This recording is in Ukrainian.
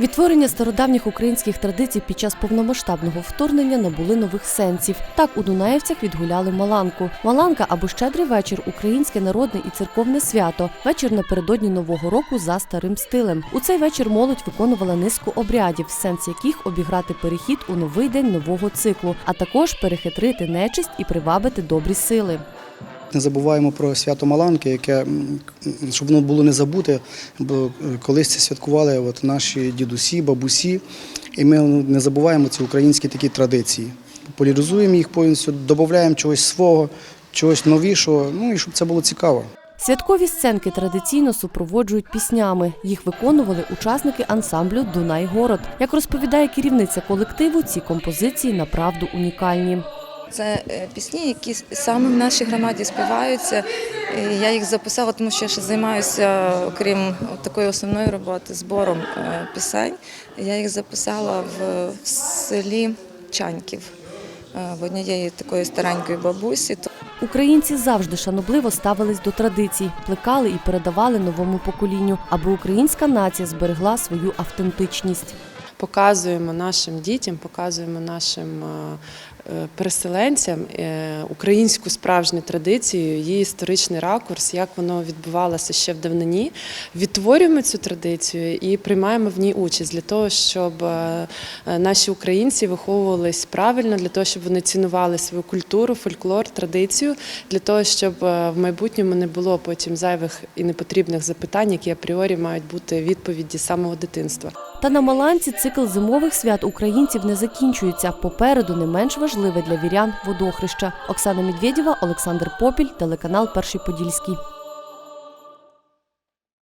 Відтворення стародавніх українських традицій під час повномасштабного вторгнення набули нових сенсів. Так у Дунаєвцях відгуляли Маланку. Маланка або щедрий вечір українське народне і церковне свято. Вечір напередодні нового року за старим стилем. У цей вечір молодь виконувала низку обрядів, сенс яких обіграти перехід у новий день нового циклу, а також перехитрити нечисть і привабити добрі сили. Не забуваємо про свято Маланки, яке щоб воно було не забуте, бо е, колись це святкували от наші дідусі, бабусі, і ми ну, не забуваємо ці українські такі традиції. Популяризуємо їх повністю, додаємо чогось свого, чогось новішого, ну і щоб це було цікаво. Святкові сценки традиційно супроводжують піснями. Їх виконували учасники ансамблю Дунай Город. Як розповідає керівниця колективу, ці композиції направду унікальні. Це е, пісні, які саме в нашій громаді співаються. Я їх записала, тому що я ще займаюся, окрім такої основної роботи, збором е, пісень. Я їх записала в, селі Чаньків е, в однієї такої старенької бабусі. Українці завжди шанобливо ставились до традицій, плекали і передавали новому поколінню, аби українська нація зберегла свою автентичність. показуємо нашим дітям, показуємо нашим переселенцям е, українську справжню традицію, її історичний ракурс, як воно відбувалося ще в давнині. Відтворюємо цю традицію і приймаємо в ній участь для того, щоб е, е, наші українці виховувались правильно, для того, щоб вони цінували свою культуру, фольклор, традицію, для того, щоб е, в майбутньому не було потім зайвих і непотрібних запитань, які апріорі мають бути відповіді самого дитинства. Та на Маланці цикл зимових свят українців не закінчується. Попереду не менш важливе для вірян водохреща. Оксана Медведєва, Олександр Попіль, телеканал Перший Подільський.